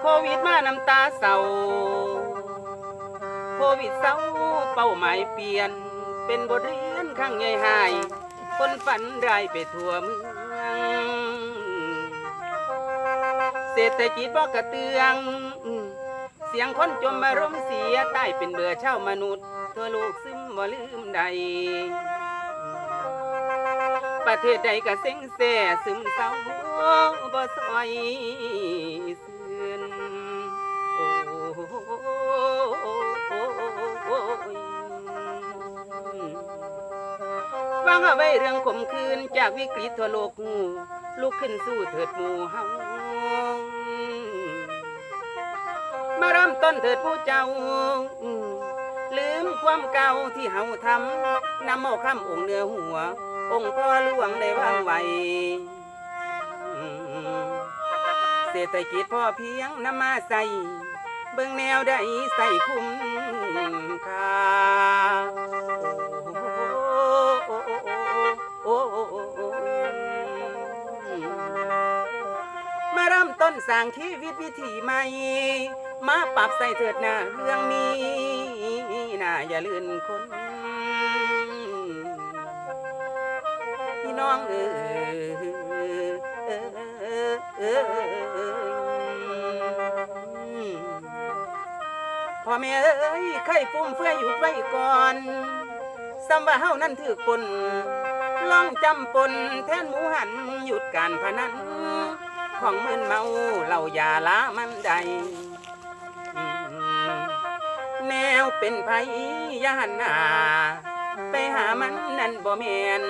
โควิดมาน้ำตาเศร้าโควิดเศร้าเป้าหมายเปลี่ยน เป็นบทเรียนข้างใหญ่หายคนฝันร้ายไปทั่วเมืองเศรษฐกิจบ่กระเตือง เสียงคนจมอารมเสียใต้เป็นเบื่อเช่ามนุษย์ ทั่วโลกซึมบ่ลืมใด ประเทศใดก็เซ็งแซ่ซึมเศร้าบ่ซอยซื่นโอ้ยวางเอาไว้เรื่องขมคืนจากวิกฤตทั่วโลกงูลุกขึ้นสู้เถิดหมู่เฮามาเริ่มต้นเถิดผู้เจ้าลืมความเก่าที่เฮาทำนำเอาคำองค์เนื้อหัว องค์พ่อหลวงได้วางไว้เศรษฐกิจพอเพียงนำมาใส่เบิ่งแนวใดใส่คุ้มค่ามาเริ่มต้นสร้างชีวิตวิถีใหม่ มาปรับใส่เถิดหน้าเรื่องนี้น่าอย่าลืนคน พี่น้องเออพ่อแม่เอ้ยไข่ฟุ่มเฟื่อยหยุดไว้ก่อนซ้ำว่าเฮานั่นถือปนล่องจำปนแทนหมูหันหยุดการพนัน ของมึนเมาเหล่ายาลามันใด แนวเป็นไผยาหันหนาไปหามันนั่นบ่แมน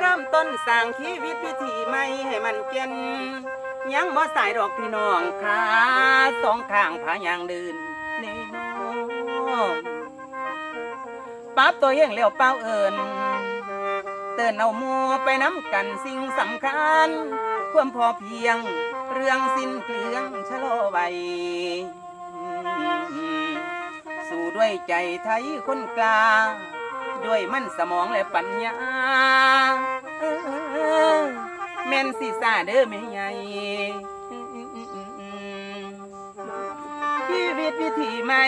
เริ่มต้นสร้างชีวิตวิถีใหม่ให้มันเจนยังบ่สายดอกพี่น้องขาสองข้างพายางเดินแน่นอนปรับตัวเองแล้วเป้าเอิญเตือนเอาหมูไปน้ำกันสิ่งสำคัญ ความพอเพียง เรื่องสิ้นเปลืองชะลอไว้สู่ด้วยใจไทยคนกลาด้วยมันสมองและปัญญา ม่นสิซาเด้อแม่ใหญ่ชีวิตวิถีใหม่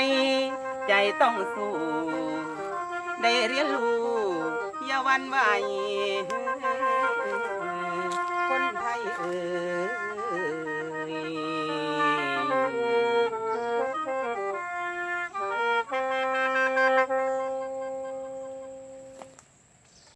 ใจต้องสู้ ได้เรียนรู้ อย่าวันไหวคนไทยเอ่